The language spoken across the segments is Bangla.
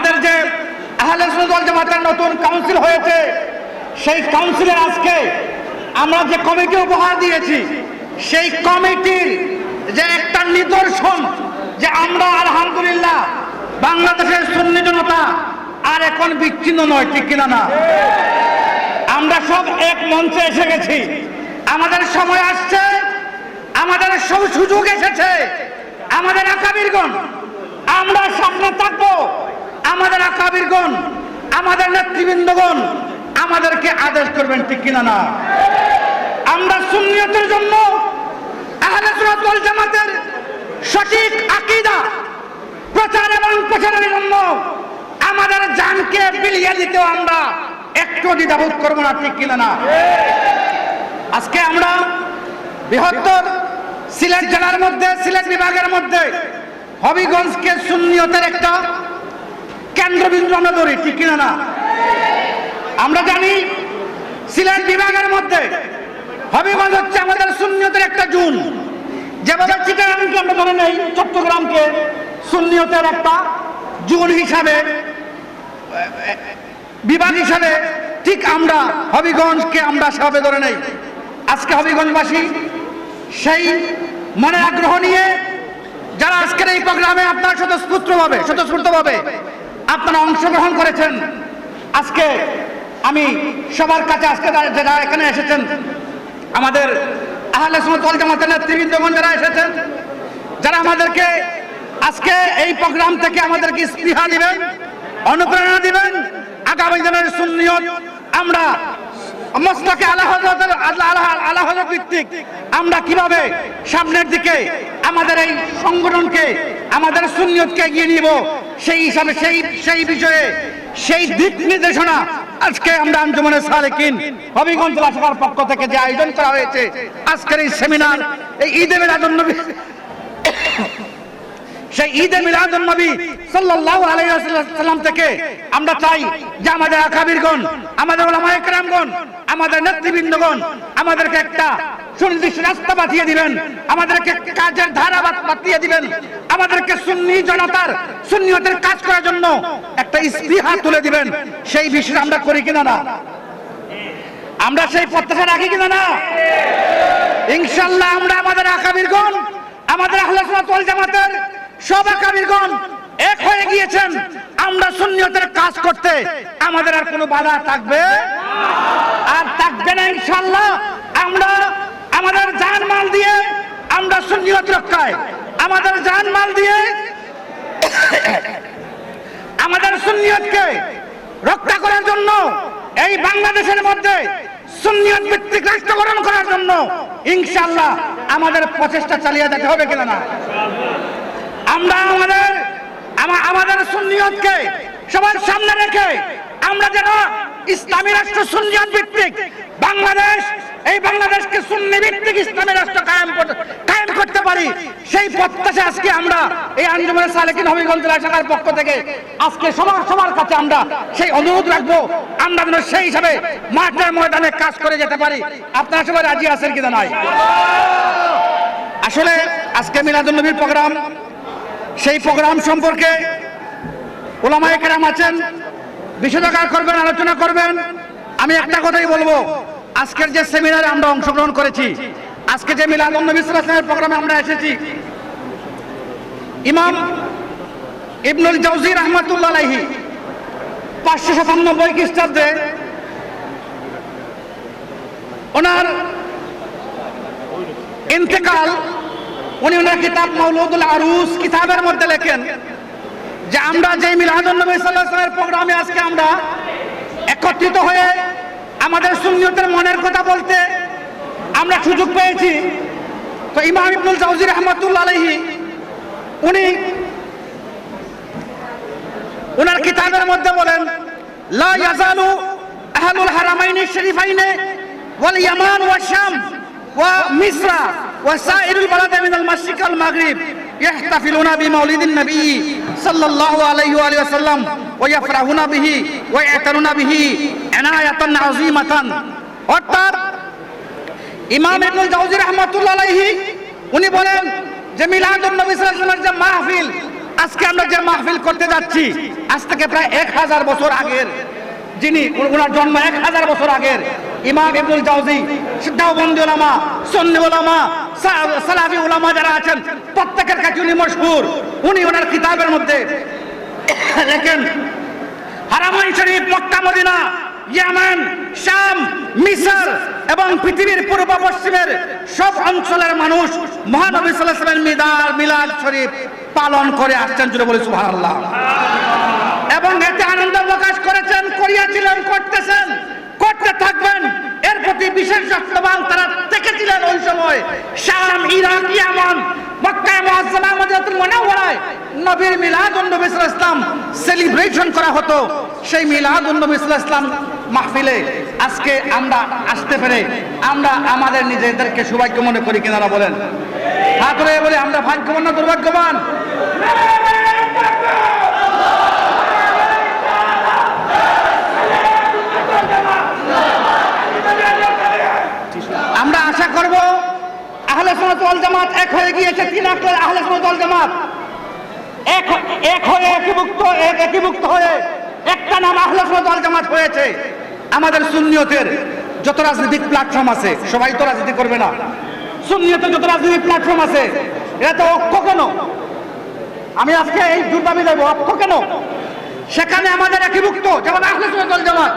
আমাদের যে আহলে জামাতের নতুন কাউন্সিল হয়েছে, সেই কাউন্সিলের আজকে আমরা যে কমিটি উপহার দিয়েছি, সেই কমিটির যে একটা নিদর্শন যে আমরা আলহামদুলিল্লাহ বাংলাদেশের সুন্নি জনতা আর এখন বিচ্ছিন্ন নয়, ঠিক কিনা না? আমরা সব এক মঞ্চে এসে গেছি। আমাদের সময় আসছে, আমাদের সব সুযোগ এসেছে। আমাদের আকাবিরগণ আমরা সামনে থাকব। আমাদের আকাবিরগণ, আমাদের নেতৃবৃন্দগণ, আমাদেরকে আদেশ করবেন ঠিক কিনা না? আমরা সুন্নিয়তের জন্য জামাতের সঠিক আকীদা, প্রচার এবং প্রচারের জন্য আমাদের জানকে বিলিয়ে দিতেও আমরা একটু দ্বিধাবোধ করব না ঠিক কিনা না? আজকে আমরা বৃহত্তর সিলেট জেলার মধ্যে, সিলেট বিভাগের মধ্যে হবিগঞ্জকে সুন্নিয়তের একটা কেন্দ্রবিন্দু আমরা ধরি, ঠিক কিনা না? আমরা জানি সিলেট বিভাগের মধ্যে হবিগঞ্জ হচ্ছে আমাদের সুন্নিয়তের একটা জুন। যেভাবে চিটাগাংকে আমরা ধরে নেই, চট্টগ্রামকে সুন্নিয়তের একটা জুন হিসাবে, বিভাগ হিসাবে ঠিক আমরা হবিগঞ্জকে আমরা সেভাবে ধরে নেই। আজকে হবিগঞ্জবাসী সেই মনে আগ্রহ নিয়ে যারা আজকের এই প্রোগ্রামে আপনার স্বতঃস্ফূর্তভাবে স্বতঃস্ফূর্তভাবে আপনারা অংশগ্রহণ করেছেন। আজকে আমি সবার কাছে আজকে যারা- এখানে এসেছেন, আমাদের আহলে যারা এসেছেন, যারা আমাদেরকে আজকে এই প্রোগ্রাম থেকে আমাদেরকে স্পৃহা দিবেন, অনুপ্রেরণা দিবেন, আগামী দিনের সুন্নিয়ত আমরা মস্তকে আল্লাহ আল্লাহ ভিত্তিক আমরা কীভাবে সামনের দিকে আমাদের এই সংগঠনকে, আমাদের সুন্নিয়তকে এগিয়ে নিব সেই হিসাবে, সেই সেই বিষয়ে, সেই দিক নির্দেশনা আজকে আমরা আঞ্জুমানের সালেকিন হবিগঞ্জ জেলা পক্ষ থেকে যে আয়োজন করা হয়েছে, আজকের এই সেমিনার এই ঈদে মিলাদুন নবী, সেই ঈদে মিলাদুন নবী সাল্লাল্লাহু আলাইহি ওয়াসাল্লাম থেকে আমরা চাই যে আমাদের আকাবিরগণ, আমাদের ওলামায়ে কেরামগণ, আমাদের নেতৃবৃন্দগণ, আমাদেরকে একটা সুনির্দিষ্ট রাস্তা আমাদেরকে কাজের আমাদেরকে সুন্নি জনতার কাজ করার জন্য একটা স্পৃহা তুলে দিবেন। সেই বিষয়ে আমরা করি কিনা না? আমরা সেই প্রত্যাশা রাখি কিনা না? ইনশাল্লাহ আমরা আমাদের আমাদের জামাতের সব এক হয়ে গিয়েছেন। আমরা সুন্নিয়তের কাজ করতে আমাদের আর কোনো বাধা থাকবে? আর থাকবে না ইনশাল্লাহ আমরা আমাদের জান মাল দিয়ে আমরা রক্ষায়। আমাদের জান মাল দিয়ে আমাদের সুন্নিয়তকে রক্ষা করার জন্য, এই বাংলাদেশের মধ্যে সুন্নিয়ত ভিত্তিক রাষ্ট্র গঠন করার জন্য আমাদের প্রচেষ্টা চালিয়ে যেতে হবে কিনা না। আমরা আমাদের, আমা- আমাদের সুন্নিয়তকে সবার সামনে রেখে আমরা যেন ইসলামী রাষ্ট্র সুন্নিয়ত ভিত্তিক বাংলাদেশ এই বাংলাদেশকে সুন্নি ভিত্তিক ইসলামী রাষ্ট্র কায়েম করতে কায়েম করতে পারি। সেই প্রত্যাশা আজকে আমরা এই আঞ্জুমানের সালেকিন হবিগঞ্জ শাখার পক্ষ থেকে আজকে সবার সবার কাছে আমরা সেই অনুরোধ রাখব। আমরা যেন সেই হিসাবে মাঠের ময়দানে কাজ করে যেতে পারি। আপনারা সবাই রাজি আছেন কিনা নাই? আসলে আজকে মিলাদুল নবীর প্রোগ্রাম, সেই প্রোগ্রাম সম্পর্কে ওলামায়ে কেরাম আছেন। বিষয়কার করবেন, আলোচনা করবেন। আমি একটা কথাই বলব। আজকের যে সেমিনারে আমরা অংশগ্রহণ করেছি, আজকে যে মিলাদুল নবী সাল্লাল্লাহু প্রোগ্রামে আমরা এসেছি, ইমাম ইবনুল জাউজি রহমাতুল্লাহ আলাইহি পাঁচশো সাতানব্বই খ্রিস্টাব্দে ওনার ইন্তেকাল, উনি ওনার কিতাব মৌলুদুল আরুস কিতাবের মধ্যে লেখেন যে আমরা যে মিলাদুল নবী আলাইহি প্রোগ্রামে আজকে আমরা একত্রিত হয়ে আমাদের সুন্নিয়তের মনের কথা বলতে আমরা সুযোগ পেয়েছি তো ইমাম ইবনুল জাউজি রহমাতুল্লাহ আলাইহি উনি ওনার কিতাবের মধ্যে বলেন লা ইয়াজালু আহলুল হারামাইনি শরীফাইনে ওয়াল ইয়ামান ওয়া শাম ওয়া মিসরা ওয়া সাইরুল বালাদ মিন আল মাশরিক আল মাগরিব يحتفلون بمولد النبي صلى الله عليه وآله وسلم ويفرحون به ويعتنون به এনায়াতান আজিমাতান অর্থাৎ ইমাম ইবনুল জাওজি রাহমাতুল্লাহ আলাইহি, উনি বলেন যে মিলাদুন নবী সাল্লাল্লাহু যে মাহফিল, আজকে আমরা যে মাহফিল করতে যাচ্ছি, আজ থেকে প্রায় এক হাজার বছর আগের। যিনি ওনার জন্ম এক হাজার বছর আগের। ইমাম ইবনুল জাউজি সিদ্ধাবন্দী ওলামা সন্নি ওলামা সালাফি ওলামা যারা আছেন, প্রত্যেকের কাছে উনি মশহুর। উনি ওনার কিতাবের মধ্যে লেখেন, হারামাই শরীফ, মক্কা, মদিনা ইয়ামান, শাম, মিসর এবং পৃথিবীর পূর্ব পশ্চিমের সব অঞ্চলের মানুষ মহানবী সাল্লাল্লাহু ওয়াসাল্লামের মিলাদ মিলাদ শরীফ পালন করে আসছেন জুড়ে বলে সুবহানাল্লাহ। এবং এতে আনন্দ প্রকাশ করেছেন, করিয়াছিলেন, করতেছেন, করতে থাকবেন। এর প্রতি বিশেষ যত্নবান তারা দেখেছিলেন ওই সময়। শাম, ইরাক, ইয়ামান মক্কায় মুআজ্জামা মদিনাতুল মুনাওয়ারায় নবীর মিলাদুন নবী সাল্লাল্লাহু আলাইহি সেলিব্রেশন করা হতো। সেই মিলাদুন নবী সাল্লাল্লাহু আলাইহি মাহফিলে আজকে আমরা আসতে পেরে আমরা আমাদের নিজেদেরকে সৌভাগ্য মনে করি কিনারা বলেন? হাত বলে, আমরা ভাগ্যবান না দুর্ভাগ্যবান? আমরা আশা করব আহলে ওয়াল জামাত এক হয়ে গিয়েছে, তিন আকলের আহলে ওয়াল জামাত। এক হয়ে একীভুক্ত, এক একীভুক্ত হয়ে একটা নাম আহলে ওয়াল জামাত হয়েছে। আমাদের সুন্নিয়তের যত রাজনৈতিক প্ল্যাটফর্ম আছে, সবাই তো রাজনীতি করবে না। সুন্নিয়তের যত রাজনৈতিক প্ল্যাটফর্ম আছে এটা তো অক্ষ কেন? আমি আজকে এই দুর্দাবি দেবো অক্ষ কেন? সেখানে আমাদের একীভুক্ত যেমন আহলে ওয়াল জামাত।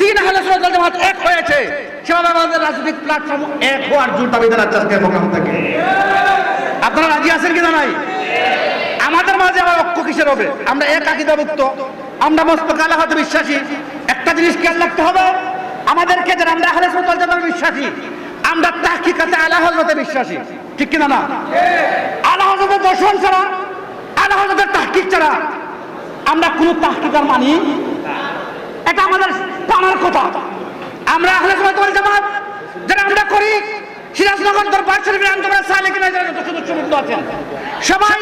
তিন আহলে ওয়াল জামাত এক হয়েছে। সেভাবে আমাদের রাজনৈতিক প্ল্যাটফর্ম এক হওয়ার জোর দাবি জানাচ্ছে আজকের প্রোগ্রাম থেকে আপনারা রাজি আছেন কিনা নাই? আমাদের মাঝে আবার ঐক্য কিসের হবে? আমরা এক আকিদাভুক্ত, আমরা মস্ত কালা হতে বিশ্বাসী। একটা জিনিস খেয়াল রাখতে হবে। আমাদেরকে যারা আমরা আহলে সুন্নাত ওয়াল জামাতে বিশ্বাসী, আমরা তাহকিকাতে আলা হযরতে বিশ্বাসী। ঠিক কিনা না? আলা হযরতের দর্শন ছাড়া, আলা হযরতের তাহকিক ছাড়া আমরা কোন তাহকিকার মানি? এটা আমাদের পানার কথা। আমরা আহলে সুন্নাত ওয়াল জামাত, যারা আমরা করি, সিরাজনগর দরবার শরীফের যারা যত সদস্যবৃন্দ আছেন, সবাই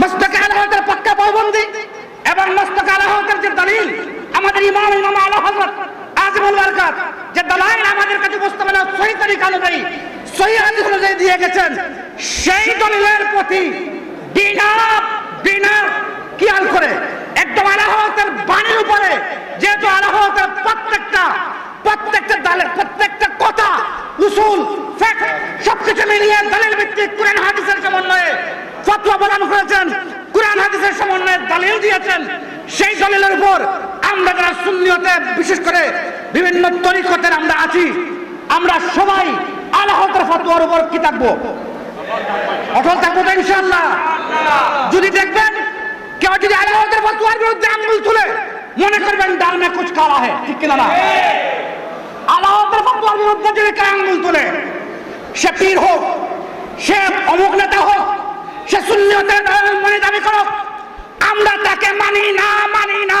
মস্তকে আলাহতের পাক্কা পাবন্দি এবং মস্তকে আলাহতের যে দলিল আমাদের ইমাম ইমাম আলা বারকাত যে দলাইল আমাদের কাছে সহি তরিকা অনুযায়ী সহি হাদিস অনুযায়ী দিয়ে গেছেন, সেই দলিলের প্রতি বিনা বিনা করে একদম আলাহতের বাণীর উপরে যেহেতু আলাহতের প্রত্যেকটা প্রত্যেকটা দালের প্রত্যেকটা কথা, উসুল সবকিছু মিলিয়ে দলিল ভিত্তিক কোরআন হাদিসের সমন্বয়ে ফতোয়া প্রদান করেছেন। কোরআন হাদিসের সমন্বয়ে দলিল দিয়েছেন। সেই দলিলের উপর আমরা যারা সুন্নিয়তে বিশেষ করে বিভিন্ন তরিকতের আমরা আছি, আমরা সবাই আলাহতের ফতোয়ার উপর কি থাকব? অটল থাকব তো ইনশাআল্লাহ। যদি দেখবেন কেউ যদি আলাহতের ফতোয়ার বিরুদ্ধে আঙ্গুল তুলে মনে করবেন ডাল মে কুছ কালা है ঠিক কিনা না? আলাহতের ফতোয়ার বিরুদ্ধে যদি কেউ আঙ্গুল তুলে, সে পীর হোক, সে অমুক নেতা হোক, সে শূন্যতের মনে দাবি করুক, আমরা তাকে মানি না মানি না।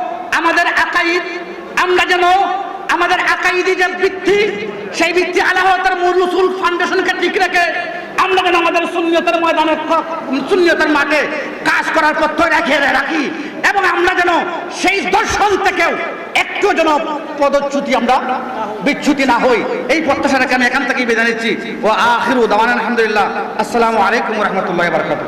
আমাদের আকাইদ, আমরা যেন আমাদের আকাইদি যে ভিত্তি, সেই ভিত্তি আলাহতের মূল রসুল ফাউন্ডেশনকে ঠিক রেখে আমরা যেন আমাদের শূন্যতার ময়দানে শূন্যতার মাঠে কাজ করার পথ রেখে রাখি এবং আমরা যেন সেই দর্শন থেকেও একটু যেন পদচ্যুতি আমরা বিচ্যুতি না হই। এই প্রত্যাশা রেখে আমি এখান থেকেই বেঁধে নিচ্ছি। ও আখিরু দাওয়ান আলহামদুলিল্লাহ। আসসালামু আলাইকুম রহমতুল্লাহ বারকাত